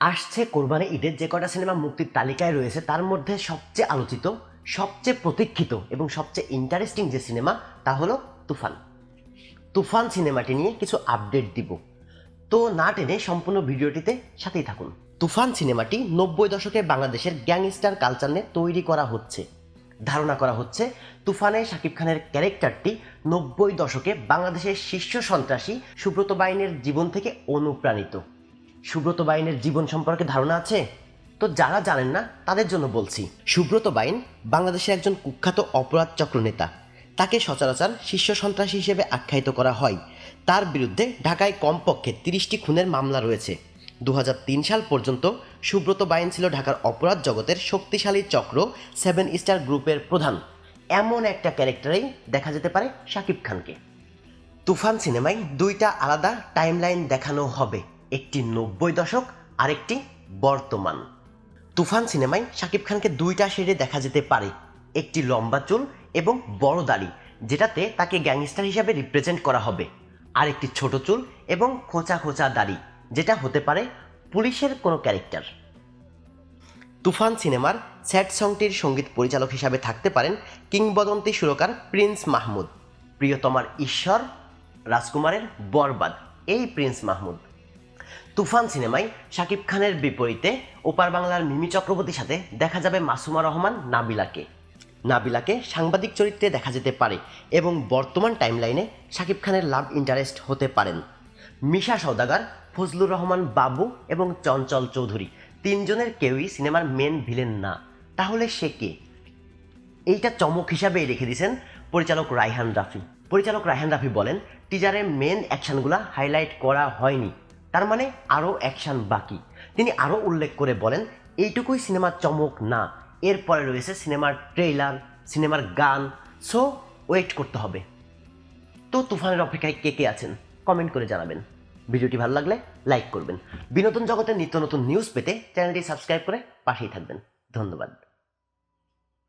আসছে কোরবানি ঈদের যে কটা সিনেমা মুক্তির তালিকায় রয়েছে, তার মধ্যে সবচেয়ে আলোচিত, সবচেয়ে প্রতীক্ষিত এবং সবচেয়ে ইন্টারেস্টিং যে সিনেমা, তা হলো তুফান। তুফান সিনেমাটি নিয়ে কিছু আপডেট দিব। তো না টেনে সম্পূর্ণ ভিডিওটিতে সাথেই থাকুন। তুফান সিনেমাটি নব্বই দশকে বাংলাদেশের গ্যাংস্টার কালচার নিয়ে তৈরি করা হচ্ছে। ধারণা করা হচ্ছে, তুফানে শাকিব খানের ক্যারেক্টারটি নব্বই দশকে বাংলাদেশের শীর্ষ সন্ত্রাসী সুব্রত বাইনের জীবন থেকে অনুপ্রাণিত। সুব্রত বাইনের জীবন সম্পর্কে ধারণা আছে? তো যারা জানেন না, তাদের জন্য বলছি, সুব্রত বাইন বাংলাদেশের একজন কুখ্যাত অপরাধ চক্র নেতা। তাকে সচরাচর শীর্ষ সন্ত্রাসী হিসেবে আখ্যায়িত করা হয়। তার বিরুদ্ধে ঢাকায় কমপক্ষে তিরিশটি খুনের মামলা রয়েছে। দু হাজার তিন সাল পর্যন্ত সুব্রত বাইন ছিল ঢাকার অপরাধ জগতের শক্তিশালী চক্র সেভেন স্টার গ্রুপের প্রধান। এমন একটা ক্যারেক্টারেই দেখা যেতে পারে শাকিব খানকে। তুফান সিনেমায় দুইটা আলাদা টাইমলাইন দেখানো হবে। একটি নব্বই দশক, আরেকটি বর্তমান। তুফান সিনেমায় শাকিব খানকে দুইটা শেডে দেখা যেতে পারে, একটি লম্বা চুল এবং বড় দাড়ি, যেটাতে তাকে গ্যাংস্টার হিসাবে রিপ্রেজেন্ট করা হবে আর একটি ছোট চুল এবং খোঁচা খোঁচা দাড়ি, যেটা হতে পারে পুলিশের কোনো ক্যারেক্টার। তুফান সিনেমার স্যাড সংটির সংগীত পরিচালক হিসাবে থাকতে পারেন কিংবদন্তি সুরকার প্রিন্স মাহমুদ, প্রিয়তমার ঈশ্বর, রাজকুমারের বরবাদ, এই প্রিন্স মাহমুদ। তুফান সিনেমায় শাকিব খানের বিপরীতে ওপার বাংলার মিমি চক্রবর্তীর সাথে দেখা যাবে মাসুমা রহমান, নাবিলাকে। নাবিলাকে সাংবাদিক চরিত্রে দেখা যেতে পারে এবং বর্তমান টাইমলাইনে শাকিব খানের লাভ ইন্টারেস্ট হতে পারেন। মিশা সওদাগার, ফজলুর রহমান বাবু এবং চঞ্চল চৌধুরী তিনজনের কেউই সিনেমার মেন ভিলেন না। তাহলে সে কে? এইটা চমক হিসাবেই রেখে দিয়েছেন পরিচালক রায়হান রাফি। পরিচালক রায়হান রাফি বলেন, টিজারে মেন অ্যাকশনগুলো হাইলাইট করা হয়নি। তার মানে আরও অ্যাকশন বাকি। তিনি আরও উল্লেখ করে বলেন, এইটুকুই সিনেমার চমক না। এরপরে রয়েছে সিনেমার ট্রেইলার সিনেমার গান। সো ওয়েট করতে হবে। তো তুফানের অপেক্ষায় কে কে আছেন? কমেন্ট করে জানাবেন। ভিডিওটি ভালো লাগলে লাইক করবেন। বিনোদন জগতের নিত্য নতুন নিউজ পেতে চ্যানেলটি সাবস্ক্রাইব করে পাশেই থাকবেন। ধন্যবাদ।